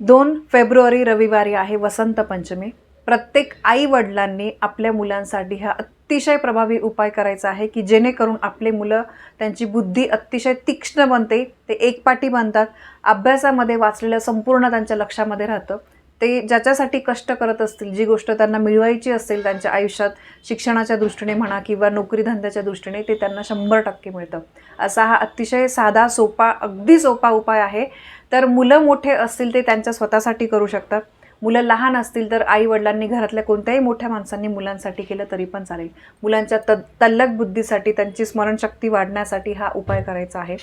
दोन फेब्रुवारी रविवारी आहे वसंत पंचमी. प्रत्येक आई वडिलांनी आपल्या मुलांसाठी हा अतिशय प्रभावी उपाय करायचा आहे की जेणेकरून आपले मुलं त्यांची बुद्धी अतिशय तीक्ष्ण बनते ते एकपाठी बनतात. अभ्यासामध्ये वाचलेलं संपूर्ण त्यांच्या लक्षामध्ये राहतं. ते ज्याच्यासाठी कष्ट करत असतील जी गोष्ट त्यांना मिळवायची असेल त्यांच्या आयुष्यात शिक्षणाच्या दृष्टीने म्हणा किंवा नोकरी धंद्याच्या दृष्टीने ते त्यांना शंभर टक्के मिळतं. असा हा अतिशय साधा सोपा अगदी सोपा उपाय आहे. तर मुलं मोठे असतील ते त्यांच्या स्वतःसाठी करू शकतात. मुलं लहान असतील तर आई वडिलांनी घरातल्या कोणत्याही मोठ्या माणसांनी मुलांसाठी केलं तरी पण चालेल. मुलांच्या त तल्लक बुद्धीसाठी त्यांची स्मरणशक्ती वाढण्यासाठी हा उपाय करायचा आहे.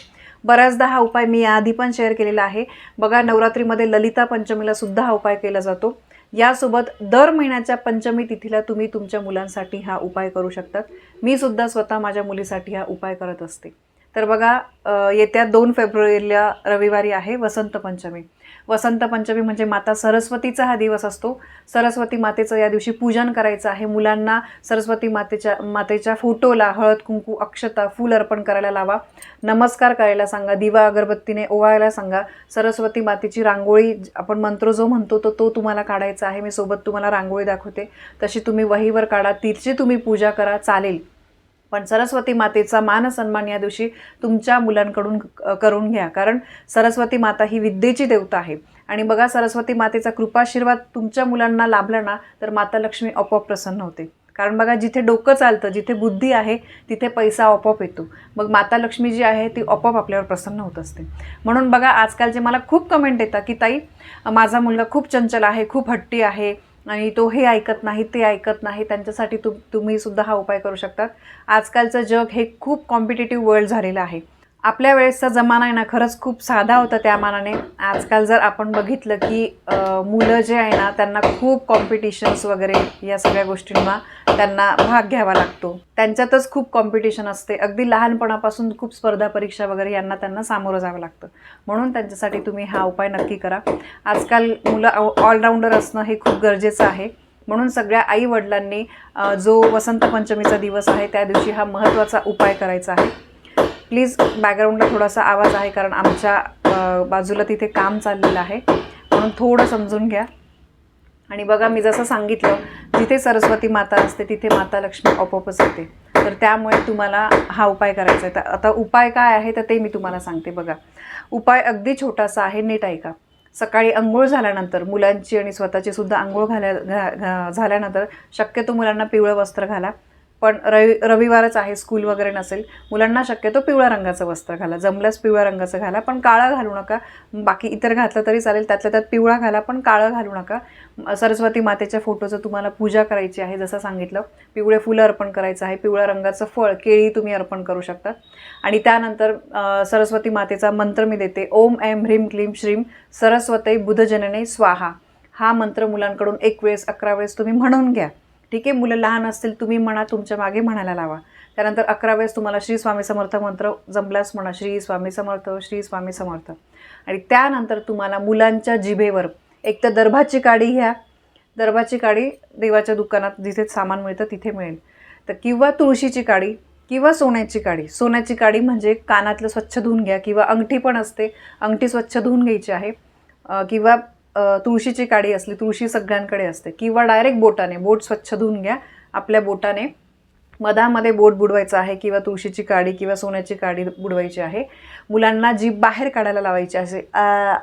बऱ्याचदा हा उपाय मी याआधी पण शेअर केलेला आहे. बघा नवरात्रीमध्ये ललिता पंचमीला सुद्धा हा उपाय केला जातो. यासोबत दर महिन्याच्या पंचमी तिथीला तुम्ही तुमच्या मुलांसाठी हा उपाय करू शकतात. मी सुद्धा स्वतः माझ्या मुलीसाठी हा उपाय करत असते. तर बघा येत्या दोन फेब्रुवारीला रविवारी आहे वसंत पंचमी. वसंत पंचमी म्हणजे माता सरस्वतीचा हा दिवस असतो. सरस्वती मातेचं या दिवशी पूजन करायचं आहे. मुलांना सरस्वती मातेच्या मातेच्या फोटोला हळद कुंकू अक्षता फूल अर्पण करायला लावा. नमस्कार करायला सांगा. दिवा अगरबत्तीने ओवाळायला सांगा. सरस्वती मातेची रांगोळी आपण मंत्र जो म्हणतो तो तो तुम्हाला काढायचा आहे. मी सोबत तुम्हाला रांगोळी दाखवते. तशी तुम्ही वहीवर काढा. तिची तुम्ही पूजा करा. चालेल. पण सरस्वती मातेचा मान सन्मान या दिवशी तुमच्या मुलांकडून करून घ्या. कारण सरस्वती माता ही विद्येची देवता आहे. आणि बघा सरस्वती मातेचा कृपाशीर्वाद तुमच्या मुलांना लाभला ना तर माता लक्ष्मी आपोआप प्रसन्न होते. कारण बघा जिथे डोकं चालतं जिथे बुद्धी आहे तिथे पैसा आपोआप येतो. मग माता लक्ष्मी जी आहे ती आपोआप आपल्यावर प्रसन्न होत असते. म्हणून बघा आजकालचे मला खूप कमेंट येतात की ताई माझा मुलगा खूप चंचल आहे खूप हट्टी आहे आणि तो हे ऐकत नाही ते ऐकत नाही त्यांच्यासाठी तु तुम्हीसुद्धा हा उपाय करू शकतात. आजकालचं जग हे खूप कॉम्पिटेटिव्ह वर्ल्ड झालेलं आहे. आपल्या वेळेसचा जमाना आहे ना खरंच खूप साधा होता त्या मानाने. आजकाल जर आपण बघितलं की मुलं जे आहे ना त्यांना खूप कॉम्पिटिशन्स वगैरे या सगळ्या गोष्टींना त्यांना भाग घ्यावा लागतो. त्यांच्यातच खूप कॉम्पिटिशन असते. अगदी लहानपणापासून खूप स्पर्धा परीक्षा वगैरे यांना त्यांना सामोरं जावं लागतं. म्हणून त्यांच्यासाठी तुम्ही हा उपाय नक्की करा. आजकाल मुलं ऑलराऊंडर असणं हे खूप गरजेचं आहे. म्हणून सगळ्या आई वडिलांनी जो वसंत पंचमीचा दिवस आहे त्या दिवशी हा महत्त्वाचा उपाय करायचा आहे. प्लीज बॅकग्राऊंडला थोडासा आवाज आहे कारण आमच्या बाजूला तिथे काम चाललेलं आहे. म्हणून थोडं समजून घ्या. आणि बघा मी जसं सांगितलं जिथे सरस्वती माता असते तिथे माता लक्ष्मी आपोआपच येते. तर त्यामुळे तुम्हाला हा उपाय करायचा आहे. तर आता उपाय काय आहे तर ते मी तुम्हाला सांगते. बघा उपाय अगदी छोटासा आहे नीट ऐका. सकाळी आंघोळ झाल्यानंतर मुलांची आणि स्वतःची सुद्धा आंघोळ घाल्या घा झाल्यानंतर शक्यतो मुलांना पिवळं वस्त्र घाला. पण रवि रविवारच आहे स्कूल वगैरे नसेल. मुलांना शक्यतो पिवळ्या रंगाचं वस्त्र घाला. जमल्यास पिवळ्या रंगाचं घाला पण काळं घालू नका. बाकी इतर घातलं तरी चालेल त्यातल्या त्यात पिवळा घाला पण काळं घालू नका. सरस्वती मातेच्या फोटोचं तुम्हाला पूजा करायची आहे जसं सांगितलं. पिवळे फुलं अर्पण करायचं आहे पिवळ्या रंगाचं फळ केळी तुम्ही अर्पण करू शकता. आणि त्यानंतर सरस्वती मातेचा मंत्र मी देते. ओम ऐम ह्रीम क्लीम श्रीम सरस्वती बुधजनने स्वाहा. हा मंत्र मुलांकडून एक वेळेस अकरा वेळेस तुम्ही म्हणून घ्या. ठीक आहे मुलं लहान असतील तुम्ही म्हणा तुमच्या मागे म्हणायला लावा. त्यानंतर अकरा वेळेस तुम्हाला श्री स्वामी समर्थ मंत्र जमल्यास म्हणा श्री स्वामी समर्थ श्री स्वामी समर्थ. आणि त्यानंतर तुम्हाला मुलांच्या जिभेवर एक तर दर्भाची काडी घ्या. दर्भाची काडी देवाच्या दुकानात जिथे सामान मिळतं तिथे मिळेल. तर किंवा तुळशीची काडी किंवा सोन्याची काडी. सोन्याची काडी म्हणजे कानातलं स्वच्छ धुवून घ्या किंवा अंगठी पण असते. अंगठी स्वच्छ धुवून घ्यायची आहे. किंवा तुळशीची काडी असली तुळशी सगळ्यांकडे असते. किंवा डायरेक्ट बोटाने बोट स्वच्छ धुवून घ्या. आपल्या बोटाने मधामध्ये बोट बुडवायचं आहे किंवा तुळशीची काडी किंवा सोन्याची काडी बुडवायची आहे. मुलांना जीभ बाहेर काढायला लावायची असे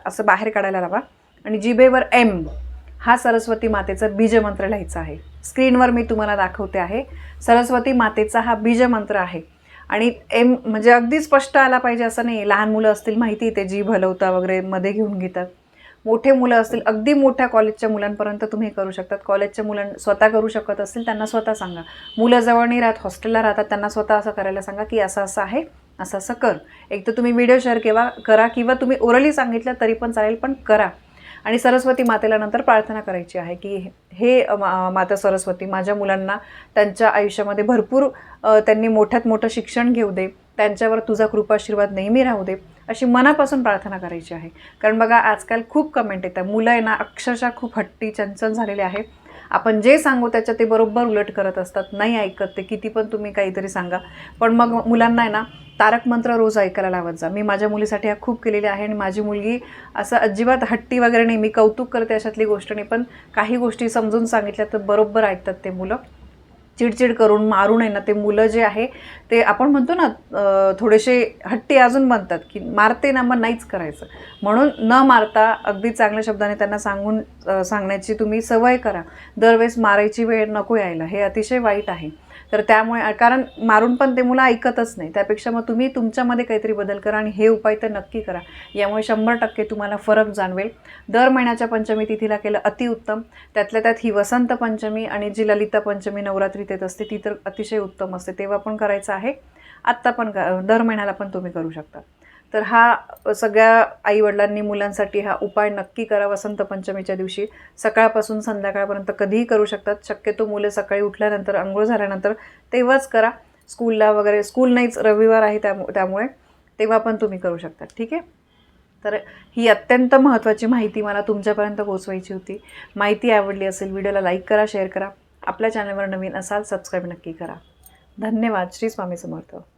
असं बाहेर काढायला लावा. आणि जिभेवर एम हा सरस्वती मातेचा बीजमंत्र लिहायचा आहे. स्क्रीनवर मी तुम्हाला दाखवते आहे. सरस्वती मातेचा हा बीजमंत्र आहे. आणि एम म्हणजे अगदी स्पष्ट आला पाहिजे असं नाही. लहान मुलं असतील माहिती आहे ते जीभ हलवता वगैरे मध्ये घेऊन घेतात. मोठे मुलं असतील अगदी मोठ्या कॉलेजच्या मुलांपर्यंत तुम्ही करू शकतात. कॉलेजच्या मुलां स्वतः करू शकत असतील त्यांना स्वतः सांगा. मुलं जवळ नाही राहत हॉस्टेलला राहतात त्यांना स्वतः असं करायला सांगा की असं असं आहे असं असं कर. एक तर तुम्ही व्हिडिओ शेअर केव्हा करा किंवा तुम्ही ओरली सांगितलं तरी पण चालेल पण करा. आणि सरस्वती मातेला नंतर प्रार्थना करायची आहे की हे मा- माता सरस्वती माझ्या मुलांना त्यांच्या आयुष्यामध्ये भरपूर त्यांनी मोठ्यात मोठं शिक्षण घेऊ दे. त्यांच्यावर तुझा कृपाशीर्वाद नेहमी राहू दे. अशी मनापासून प्रार्थना करायची आहे. कारण बघा आजकाल खूप कमेंट येतात. मुलं आहे ना अक्षरशः खूप हट्टी चंचल झालेले आहे आपण जे सांगू त्याच्या ते बरोबर उलट करत असतात. नाही ऐकत ते. किती पण तुम्ही काहीतरी सांगा. पण मग मुलांना आहे ना तारक मंत्र रोज ऐकायला लावत जा. मी माझ्या मुलीसाठी हा खूप केलेले आहे आणि माझी मुलगी असं अजिबात हट्टी वगैरे नाही. मी कौतुक करते अशातली गोष्ट नाही. पण काही गोष्टी समजून सांगितल्या तर बरोबर ऐकतात ते मुलं. चिडचिड करून मारून आहे ना ते मुलं जे आहे ते आपण म्हणतो ना थोडेसे हट्टी अजून बनतात की मारते ना मग नाहीच करायचं. म्हणून न मारता अगदी चांगल्या शब्दाने त्यांना सांगून सांगण्याची तुम्ही सवय करा. दरवेळेस मारायची वेळ नको यायला. हे अतिशय वाईट आहे. तर त्यामुळे कारण मारून पण ते मुलं ऐकतच नाही. त्यापेक्षा मग तुम्ही तुमच्यामध्ये काहीतरी बदल करा आणि हे उपाय तर नक्की करा. यामुळे शंभर टक्के तुम्हाला फरक जाणवेल. दर महिन्याच्या पंचमी तिथीला केलं अतिउत्तम त्यातल्या त्यात ही वसंत पंचमी आणि जी ललिता पंचमी नवरात्रीत येत असते ती तर अतिशय उत्तम असते. तेव्हा पण करायचं आहे. आत्ता पण क- दर महिन्याला पण तुम्ही करू शकता. तर हा सगळ्या आईवडिलांनी मुलांसाठी हा उपाय नक्की करा वसंत पंचमीच्या दिवशी. सकाळपासून संध्याकाळपर्यंत कधीही करू शकतात. शक्यतो मुलं सकाळी उठल्यानंतर आंघोळ झाल्यानंतर तेव्हाच करा. स्कूलला वगैरे स्कूल नाहीच रविवार आहे त्यामु त्यामुळे तेव्हा पण तुम्ही करू शकता. ठीक आहे? तर ही अत्यंत महत्त्वाची माहिती मला तुमच्यापर्यंत पोहोचवायची होती. माहिती आवडली असेल व्हिडिओला लाईक करा शेअर करा. आपल्या चॅनलवर नवीन असाल सबस्क्राईब नक्की करा. धन्यवाद. श्री स्वामी समर्थ.